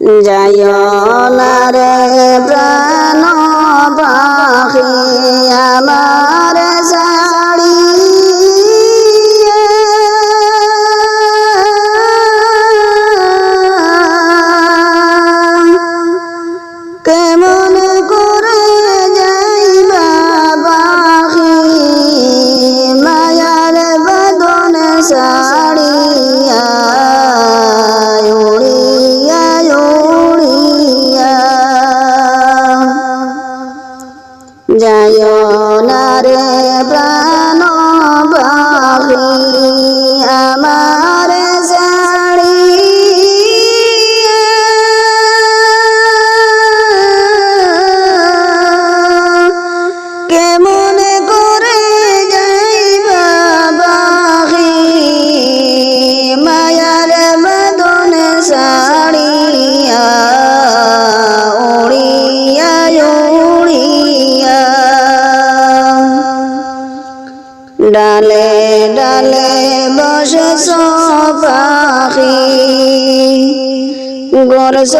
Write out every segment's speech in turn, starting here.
যায় না রে প্রাণ পাখি আমার ডালে ডালে বসে পাখি গরজ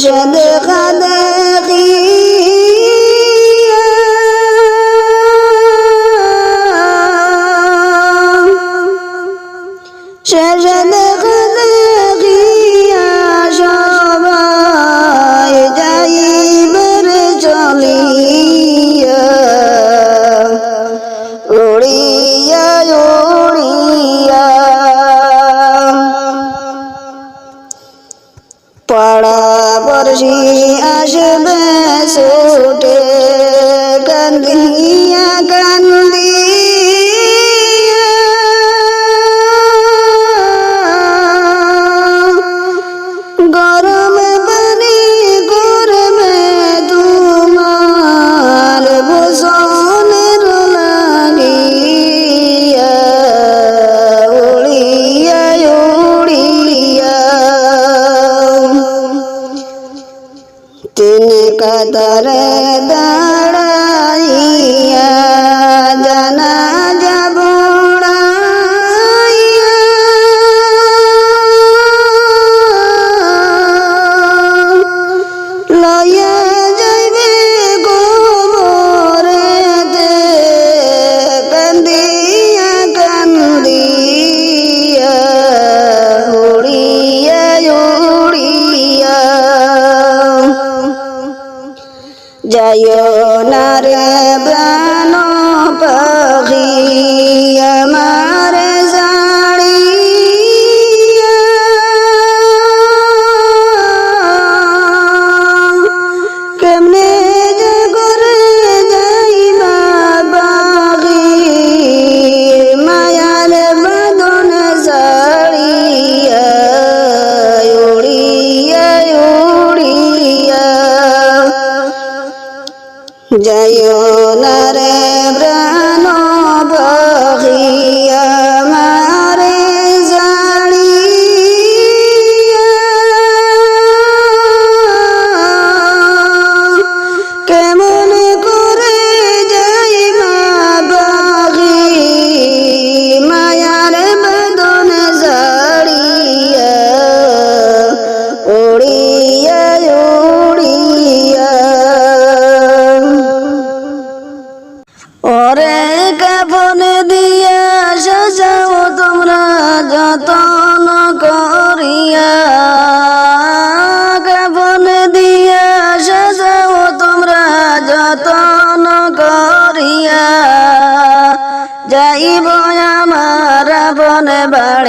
شب غداقيا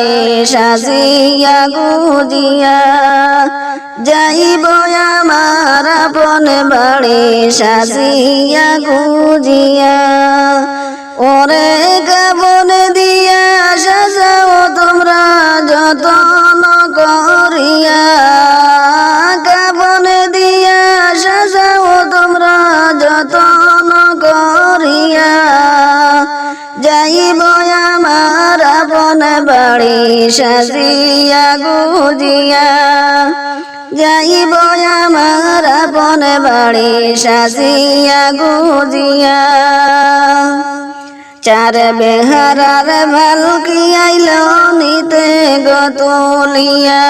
বাড়ি সাজিয়া গুজিয়া, যাইব আমার বন বাড়ি সাজিয়া গুজিয়া। ওরে গাবন দিয়া সাজাও তোমরা যতন করিয়া। বাড়ি সাজিয়া গুজিয়া যাইব আমার আপন বাড়ি সাজিয়া গুজিয়া। চার বেহারার ভালকি আইল নিতে গতুলিয়া।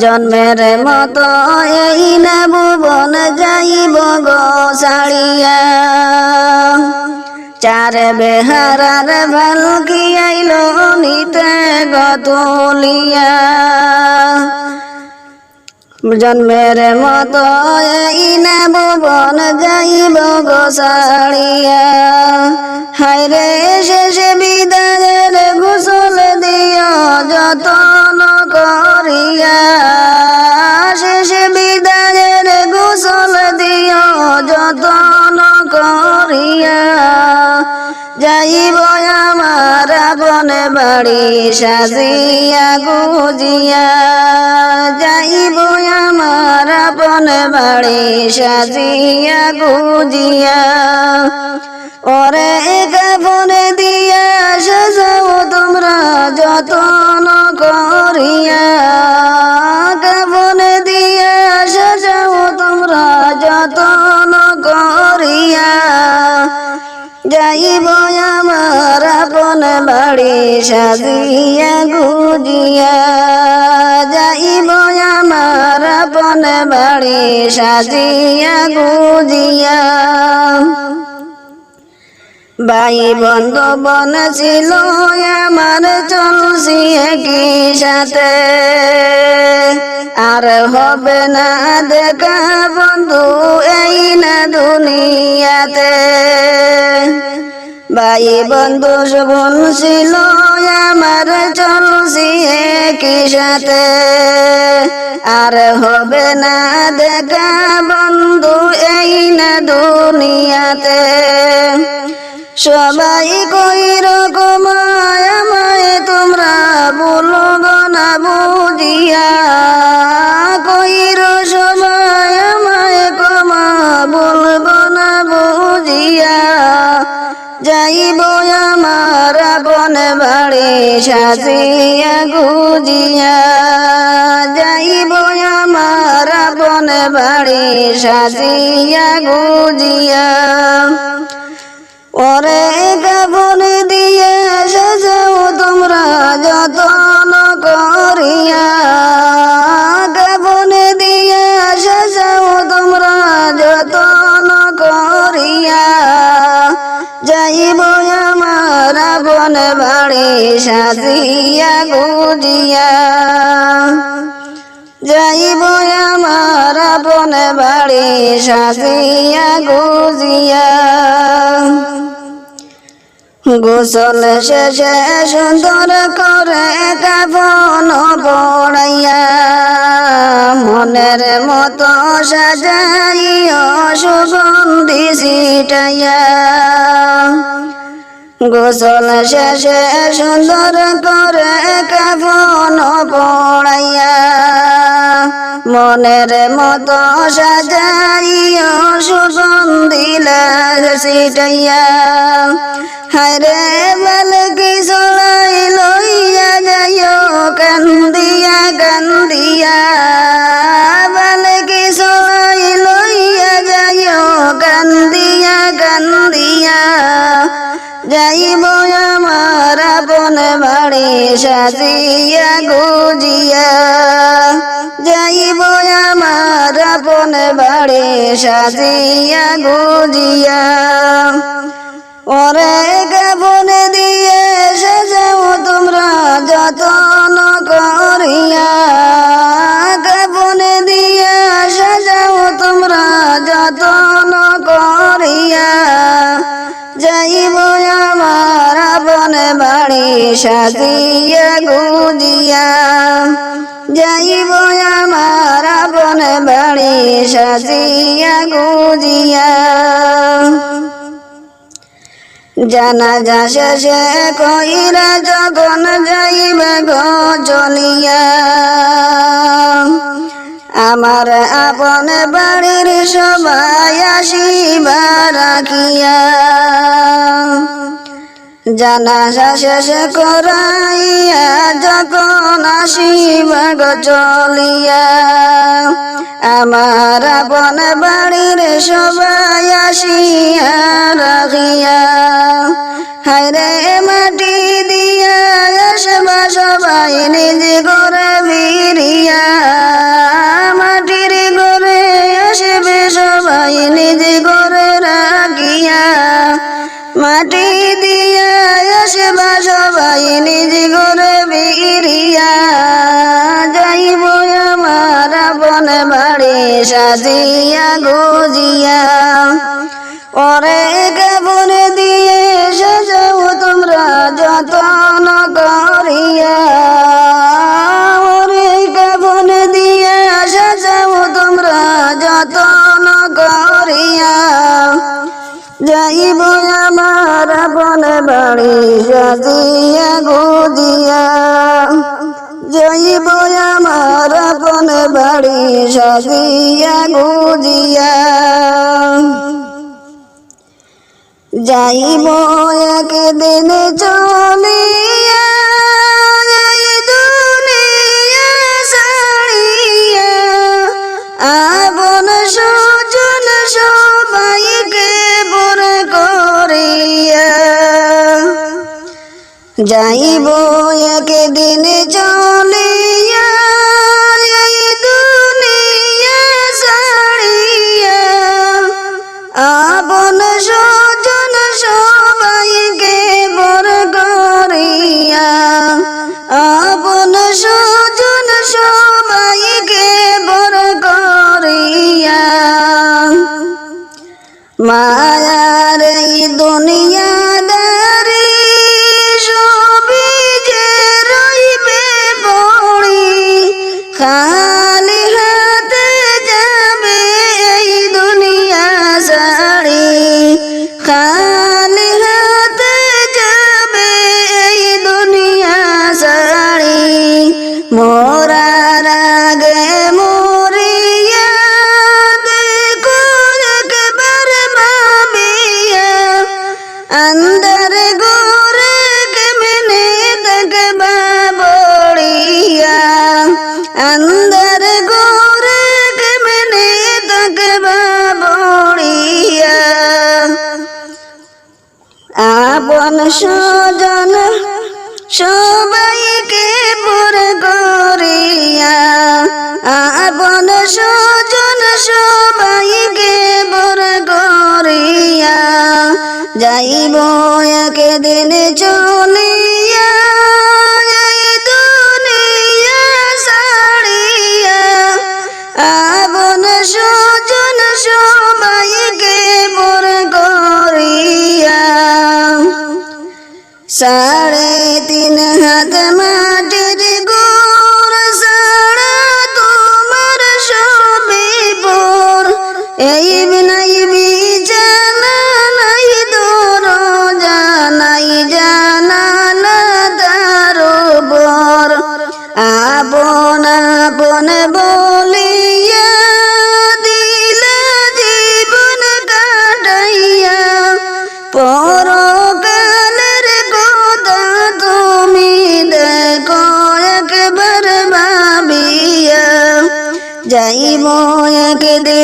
জন্মের মতো এই না ভুবন যাইব গোসাড়িয়া চার বেহারার ভালকি আইল নিতে গতুলিয়া জন্মের মতো এই না যাইব গোসাড়িয়া হায়রে শেষে বিদায়ের গোসল দিও, যতন করিয়া। শেষে বিদায়ের গোসল যতন করিয়া। যাইব আমার আপন বাড়ি সাজিয়া গুজিয়া। যাইব আমার আপন বাড়ি সাজিয়া গুজিয়া। ওরে কাপন দিয়া সাজাও তোমরা যতন করিয়া। কাপন দিয়া সাজাও তোমরা যতন করিয়া। যাইব আমার আপন বাড়ি সাজিয়া গুজিয়া। যাইব আমার আপন বাড়ি সাজিয়া গুজিয়া। ভাই বন্ধু বন ছিল আমার চলছি একই সাথে। আর হবে না দেখা বন্ধু এই না দুনিয়াতে। ভাই বন্ধু শোভন আমার চলছি একই সাথে। আর হবে না দেখা বন্ধু এই না দুনিয়াতে। সবাই কই রকম আমায় তোমরা বলো না বুঝিয়া। কইর সবাই কমা বলব না বুঝিয়া। যাইব আমার আপন বাড়ি সাজিয়া গুজিয়া। যাইব আমার আপন বাড়ি সাজিয়া গুজিয়া। ওরে কাপন দিয়ে সাজাও তোমরা যতন করিয়া। কাপন দিয়ে সাজাও তোমরা যতন করিয়া। যাইব আমার বন বাড়ি সাজিয়া গুজিয়া। যাইব আমার বাড়ি সাজিয়া গুজিয়া। গোসল শেষে সুন্দর করে কাফন পড়াইয়া। মনের মতো সাজাইয়া সুগন্ধি ছিটাইয়া। গোসল শেষে সুন্দর করে কাফন পড়াইয়া। মনের মতো সাজাইয়া সুগন্ধি ছিটাইয়া। হায়রে বালকি সলাই লইয়া যাইও, কান্দিয়া কান্দিয়া। বালকি সলাই লইয়া যাইও, কান্দিয়া কান্দিয়া। যাইব আমার আপন বাড়ি সাজিয়া গুজিয়া। যাইব আমার আপন বাড়ি সাজিয়া গুজিয়া। ওরে কাপন দিয়ে সাজাও তোমরা যতন করিয়া। কাপন দিয়ে সাজাও তোমরা যতন করিয়া। যাইব আমার আপন বাড়ি সাজিয়া গুজিয়া। যাইব আমার আপন বাড়ি সাজিয়া গুজিয়া। জানা যা শেষে কইরা যখন যাইবে গো চলিয়া আমার আপন বাড়ির সবাই আসিবা রাখিয়া। জানা শেষ করাইয়া যখন আসিবা গো আমার আপন বাড়ির সবাই আসিয়া রাখিয়া। হায়রে মাটি দিয়া সবাই নিজ করে ভিড়িয়া করে রাখিয়া মাটি দিয়া আসবা সবাই নিজ ঘরে বিরিয়া যাইব আমার আপন বাড়ি সাজিয়া গুজিয়া। ওরে কাপড় দিয়ে সাজাও তোমরা যতন করিয়া। যাইব আমার আপন বাড়ি, সাজিয়া গুদিয়া যাইব আমার আপন বাড়ি, সাজিয়া গুদিয়া যাইব একদিন চলিয়া যাইব একদিন চলিয়া স্বজন সবাইকে পর করিয়া, আপন স্বজন সবাইকে পর করিয়া, যাইব একদিন চলিয়া দুনিয়া ছাড়িয়া, আপন স্বজন সাড়ে তিন হাত মাটির গোর সাড়া তোমার সবে পর এই বিনাই বিজানা নাই দর জানাই জানা না দারো বর আপন আপন বলে চাইব একদিন।